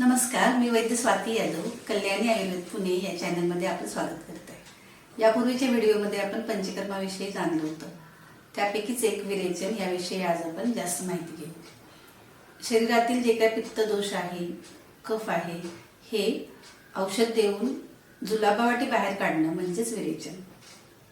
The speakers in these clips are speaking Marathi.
नमस्कार मी वैद्य स्वाती यादव कल्याणी आयुर्वेद पुणे या चॅनलमध्ये आपलं स्वागत करत आहे यापूर्वीच्या व्हिडिओमध्ये आपण पंचकर्माविषयी जाणलं होतं. त्यापैकीच एक विरेचन याविषयी आज आपण जास्त माहिती घेऊ. शरीरातील जे काही पित्त दोष आहे कफ आहे हे औषध देऊन जुलाबावाटी बाहेर काढणं म्हणजेच विरेचन.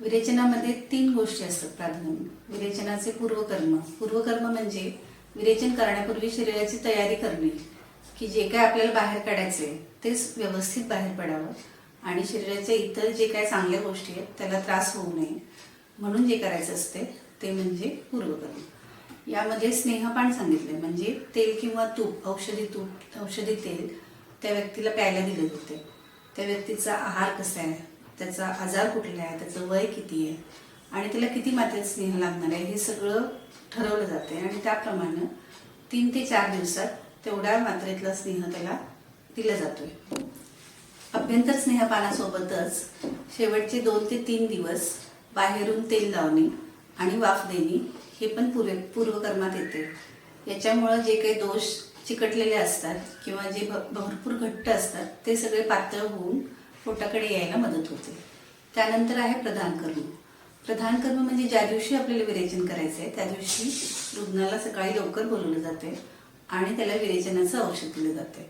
विरेचनामध्ये तीन गोष्टी असतात प्राधान्य. विरेचनाचे पूर्वकर्म. पूर्वकर्म म्हणजे विरेचन करण्यापूर्वी शरीराची तयारी करणे. की जे काय आपल्याला बाहेर काढायचंय तेच व्यवस्थित बाहेर पडावं. आणि शरीराच्या इतर जे काय चांगल्या गोष्टी आहेत त्याला त्रास होऊ नये. म्हणून जे करायचं असते ते म्हणजे पूर्वकर्म. यामध्ये स्नेहपान सांगितले म्हणजे तेल किंवा तूप औषधी तूप औषधी तेल त्या व्यक्तीला प्यायला दिले होते त्या व्यक्तीचा आहार कसा आहे त्याचा आजार कुठला आहे त्याचं वय किती आहे आणि त्याला किती मात्रेत स्नेह लागणार आहे हे सगळं ठरवलं जाते आणि त्याप्रमाणे तीन ते चार दिवसात तेवढ्या मात्रेतला स्नेह त्याला दिला जातोय. अभ्यंतर स्नेहपानासोबतच शेवटचे दोन ते तीन दिवस बाहेरून तेल लावणे आणि वाफ देणे हे पण पूर्व पूर्वकर्मात येते. याच्यामुळं जे काही दोष चिकटलेले असतात किंवा जे भरपूर घट्ट असतात ते सगळे पातळ होऊन पोटाकडे यायला मदत होते. त्यानंतर आहे प्रधान कर्म. प्रधान कर्म म्हणजे ज्या दिवशी आपल्याला विरेचन करायचं आहे त्या दिवशी रुग्णाला सकाळी लवकर बोलवलं जाते आणि त्याला विरेचनाचं औषध दिलं जाते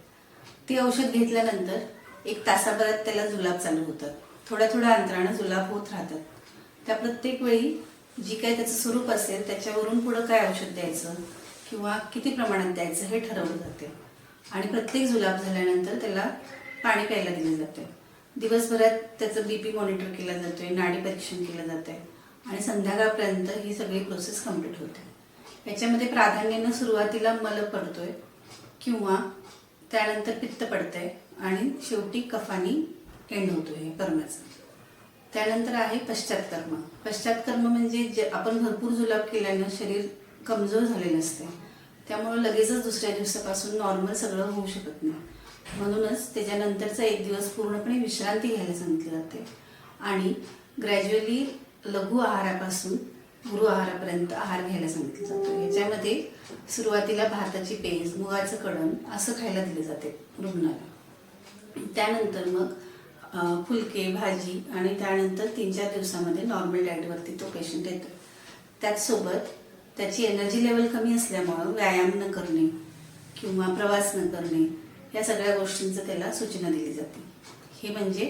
ते औषध घेतल्यानंतर एक तासाभरात त्याला जुलाब चालू होतात थोड्या थोड्या अंतरानं जुलाब होत राहतात त्या प्रत्येक वेळी जी काही त्याचं स्वरूप असेल त्याच्यावरून पुढं काय औषध द्यायचं किंवा किती प्रमाणात द्यायचं हे ठरवलं जाते आणि प्रत्येक जुलाब झाल्यानंतर त्याला पाणी प्यायला दिलं जाते दिवसभरात त्याचं बी पी मॉनिटर केलं जातोय नाडी परीक्षण केलं जाते आणि संध्याकाळपर्यंत ही सगळी प्रोसेस कंप्लीट होते. याच्यामध्ये प्राधान्यानं सुरुवातीला मल पडतोय किंवा त्यानंतर पित्त पडतंय आणि शेवटी कफानी एंड होतोय हे कर्माचं. त्यानंतर आहे पश्चात्कर्म. पश्चातकर्म म्हणजे जे आपण भरपूर जुलाब केल्यानं शरीर कमजोर झालेलं असते त्यामुळे लगेचच दुसऱ्या दिवसापासून नॉर्मल सगळं होऊ शकत नाही. म्हणूनच त्याच्यानंतरचा एक दिवस पूर्णपणे विश्रांती घ्यायला सांगितली जाते आणि ग्रॅज्युअली लघु आहारापासून गुरु आहारापर्यंत आहार घ्यायला सांगितलं जातो. याच्यामध्ये सुरुवातीला भाताची पेज मुगाचं कडण असं खायला दिले जाते रुग्णाला. त्यानंतर मग फुलके भाजी आणि त्यानंतर तीन चार दिवसामध्ये नॉर्मल डाएटवरती तो पेशंट येतो. त्याचसोबत त्याची एनर्जी लेवल कमी असल्यामुळं व्यायाम न करणे किंवा प्रवास न करणे या सगळ्या गोष्टींचं त्याला सूचना दिली जाते. हे म्हणजे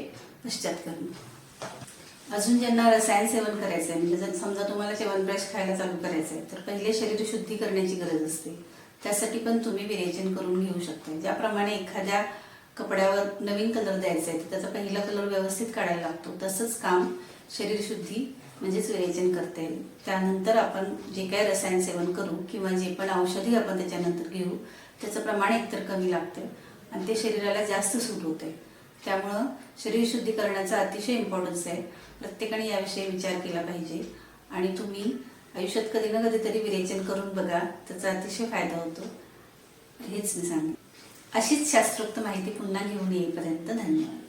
पश्चात्कर्म. अजून ज्यांना रसायन सेवन करायचं आहे म्हणजे जर समजा तुम्हाला च्यवनप्राश खायला चालू करायचं आहे तर पहिले शरीर शुद्धी करण्याची गरज असते. त्यासाठी पण तुम्ही विरेचन करून घेऊ शकता ज्याप्रमाणे एखाद्या कपड्यावर नवीन कलर द्यायचा आहे तर त्याचा पहिला कलर व्यवस्थित काढायला लागतो. तसंच काम शरीर शुद्धी म्हणजेच विरेचन करता. येईल त्यानंतर आपण जे काही रसायन सेवन करू किंवा जे पण औषधी आपण त्याच्यानंतर घेऊ त्याचं प्रमाण एकतर कमी लागतं आणि ते शरीराला जास्त सूट होते त्यामुळं शरीर शुद्धीकरणाचा अतिशय इम्पॉर्टन्स आहे. प्रत्येकाने याविषयी विचार केला पाहिजे. आणि तुम्ही आयुष्यात कधी ना कधीतरी विरेचन करून बघा त्याचा अतिशय फायदा होतो. हेच मी सांगेन. अशीच शास्त्रोक्त माहिती पुन्हा घेऊन येईपर्यंत धन्यवाद.